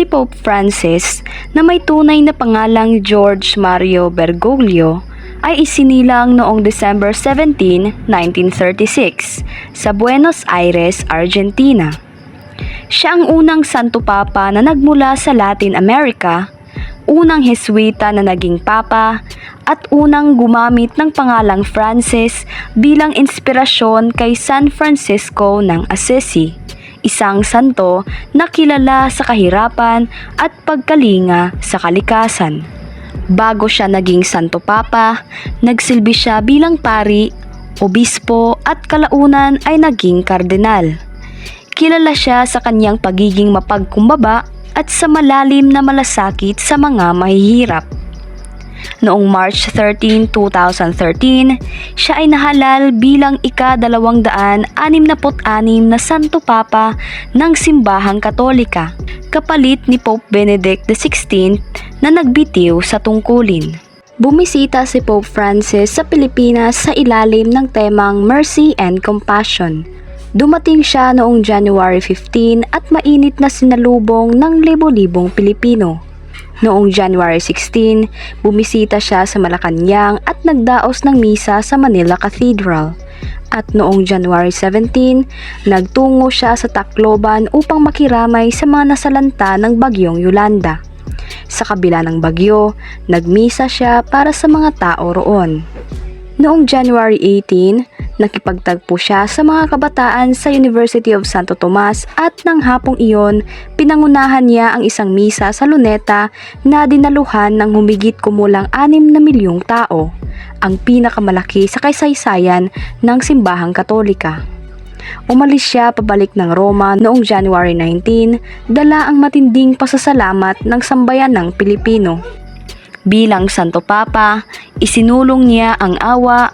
si Pope Francis na may tunay na pangalang George Mario Bergoglio ay isinilang noong December 17, 1936 sa Buenos Aires, Argentina. Siya ang unang Santo Papa na nagmula sa Latin America, unang Heswita na naging Papa, at unang gumamit ng pangalang Francis bilang inspirasyon kay San Francisco ng Assisi, isang santo na kilala sa kahirapan at pagkalinga sa kalikasan. Bago siya naging Santo Papa, nagsilbi siya bilang pari, obispo at kalaunan ay naging kardinal. Kilala siya sa kanyang pagiging mapagkumbaba at sa malalim na malasakit sa mga mahihirap. Noong March 13, 2013, siya ay nahalal bilang ika-266 na Santo Papa ng Simbahang Katolika, kapalit ni Pope Benedict XVI na nagbitiw sa tungkulin. Bumisita si Pope Francis sa Pilipinas sa ilalim ng temang Mercy and Compassion. Dumating siya noong January 15 at mainit na sinalubong ng libo-libong Pilipino. Noong January 16, bumisita siya sa Malacanang at nagdaos ng misa sa Manila Cathedral. At noong January 17, nagtungo siya sa Tacloban upang makiramay sa mga nasalanta ng bagyong Yolanda. Sa kabila ng bagyo, nagmisa siya para sa mga tao roon. Noong January 18, nakipagtagpo siya sa mga kabataan sa University of Santo Tomas at ng hapong iyon, pinangunahan niya ang isang misa sa Luneta na dinaluhan ng humigit kumulang 6 na milyong tao, ang pinakamalaki sa kaysaysayan ng simbahang katolika. Umalis siya pabalik ng Roma noong January 19, dala ang matinding pasasalamat ng sambayan ng Pilipino. Bilang Santo Papa, isinulong niya ang awa,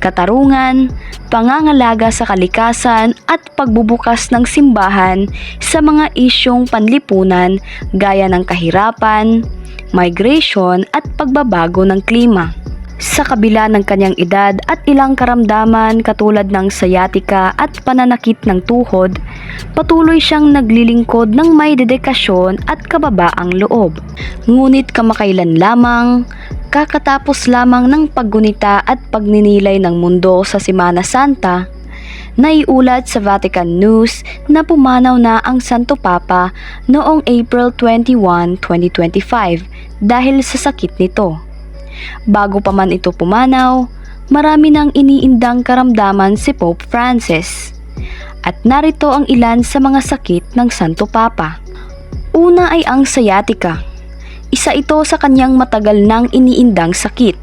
katarungan, pangangalaga sa kalikasan at pagbubukas ng simbahan sa mga isyong panlipunan gaya ng kahirapan, migration at pagbabago ng klima. Sa kabila ng kanyang edad at ilang karamdaman katulad ng sciatica at pananakit ng tuhod, patuloy siyang naglilingkod ng may dedikasyon at kababaang loob. Ngunit kamakailan lamang, kakatapos lamang ng paggunita at pagninilay ng mundo sa Semana Santa, naiulat sa Vatican News na pumanaw na ang Santo Papa noong April 21, 2025 dahil sa sakit nito. Bago pa man ito pumanaw, marami nang iniindang karamdaman si Pope Francis. At narito ang ilan sa mga sakit ng Santo Papa. Una ay ang sciatica. Isa ito sa kanyang matagal nang iniindang sakit.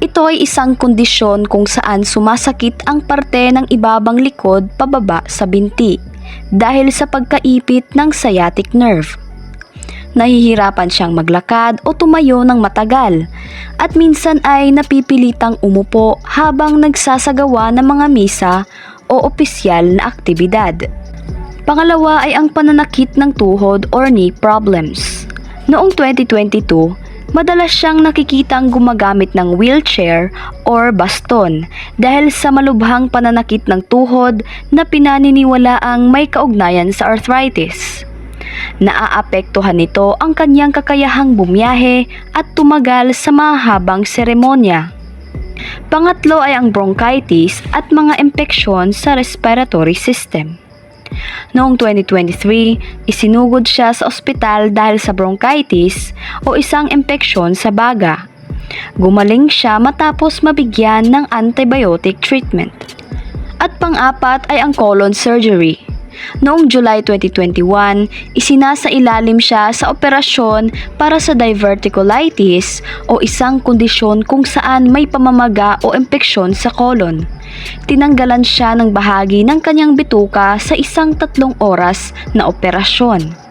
Ito ay isang kondisyon kung saan sumasakit ang parte ng ibabang likod pababa sa binti dahil sa pagkaipit ng sciatic nerve. Nahihirapan siyang maglakad o tumayo ng matagal at minsan ay napipilitang umupo habang nagsasagawa ng mga misa o opisyal na aktibidad. Pangalawa ay ang pananakit ng tuhod or knee problems. Noong 2022, madalas siyang nakikitang gumagamit ng wheelchair or baston dahil sa malubhang pananakit ng tuhod na pinaniniwala ang may kaugnayan sa arthritis. Naaapektuhan nito ang kanyang kakayahang bumiyahe at tumagal sa mahabang seremonya. Pangatlo ay ang bronchitis at mga impeksyon sa respiratory system. Noong 2023, isinugod siya sa ospital dahil sa bronchitis o isang impeksyon sa baga. Gumaling siya matapos mabigyan ng antibiotic treatment. At pang-apat ay ang colon surgery. Noong July 2021, isinasa ilalim siya sa operasyon para sa diverticulitis o isang kondisyon kung saan may pamamaga o impeksyon sa colon. Tinanggalan siya ng bahagi ng kanyang bituka sa isang tatlong oras na operasyon.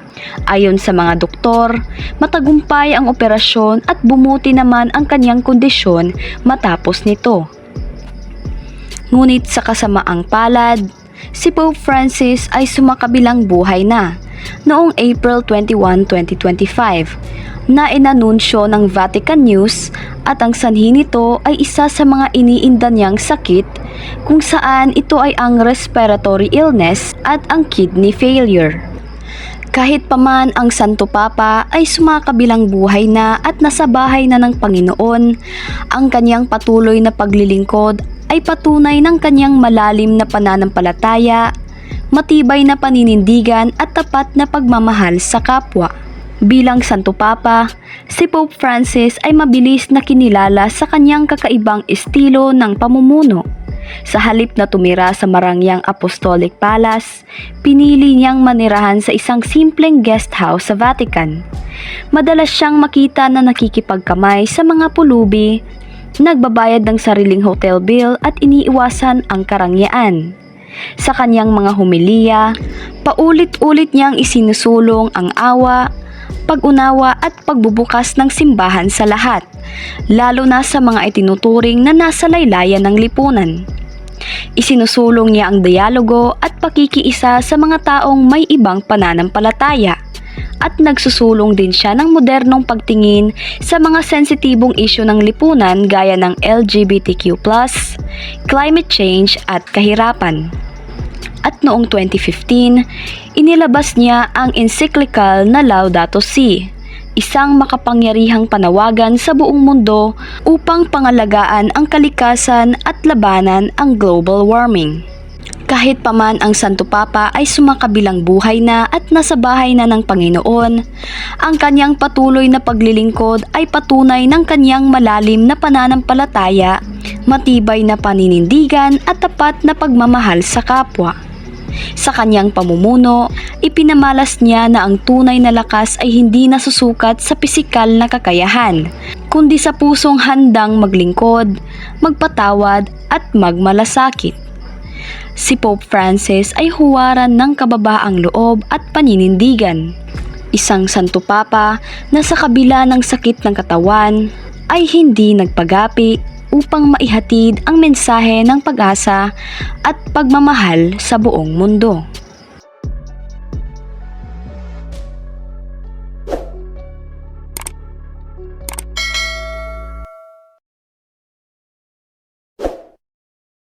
Ayon sa mga doktor, matagumpay ang operasyon at bumuti naman ang kanyang kondisyon matapos nito. Ngunit sa kasamaang palad, si Pope Francis ay sumakabilang buhay na noong April 21, 2025 na inanunsyo ng Vatican News at ang sanhi nito ay isa sa mga iniinda niyang sakit kung saan ito ay ang respiratory illness at ang kidney failure. Kahit paman ang Santo Papa ay sumakabilang buhay na at nasa bahay na ng Panginoon, ang kanyang patuloy na paglilingkod ay patunay ng kanyang malalim na pananampalataya, matibay na paninindigan at tapat na pagmamahal sa kapwa. Bilang Santo Papa, si Pope Francis ay mabilis na kinilala sa kanyang kakaibang estilo ng pamumuno. Sa halip na tumira sa Marangyang Apostolic Palace, pinili niyang manirahan sa isang simpleng guest house sa Vatican. Madalas siyang makita na nakikipagkamay sa mga pulubi, nagbabayad ng sariling hotel bill at iniiwasan ang karangyaan. Sa kanyang mga humiliya, paulit-ulit niyang isinusulong ang awa, pag-unawa at pagbubukas ng simbahan sa lahat, lalo na sa mga itinuturing na nasa laylayan ng lipunan. Isinusulong niya ang dialogo at pakikiisa sa mga taong may ibang pananampalataya at nagsusulong din siya ng modernong pagtingin sa mga sensitibong isyu ng lipunan gaya ng LGBTQ+, climate change at kahirapan. At noong 2015, inilabas niya ang encyclical na Laudato Si, isang makapangyarihang panawagan sa buong mundo upang pangalagaan ang kalikasan at labanan ang global warming. Kahit paman ang Santo Papa ay sumakabilang buhay na at nasa bahay na ng Panginoon, ang kanyang patuloy na paglilingkod ay patunay ng kanyang malalim na pananampalataya, matibay na paninindigan at tapat na pagmamahal sa kapwa. Sa kanyang pamumuno, ipinamalas niya na ang tunay na lakas ay hindi nasusukat sa pisikal na kakayahan, kundi sa pusong handang maglingkod, magpatawad at magmalasakit. Si Pope Francis ay huwaran ng kababaang loob at paninindigan. Isang Santo Papa na sa kabila ng sakit ng katawan ay hindi nagpagapi upang maihatid ang mensahe ng pag-asa at pagmamahal sa buong mundo.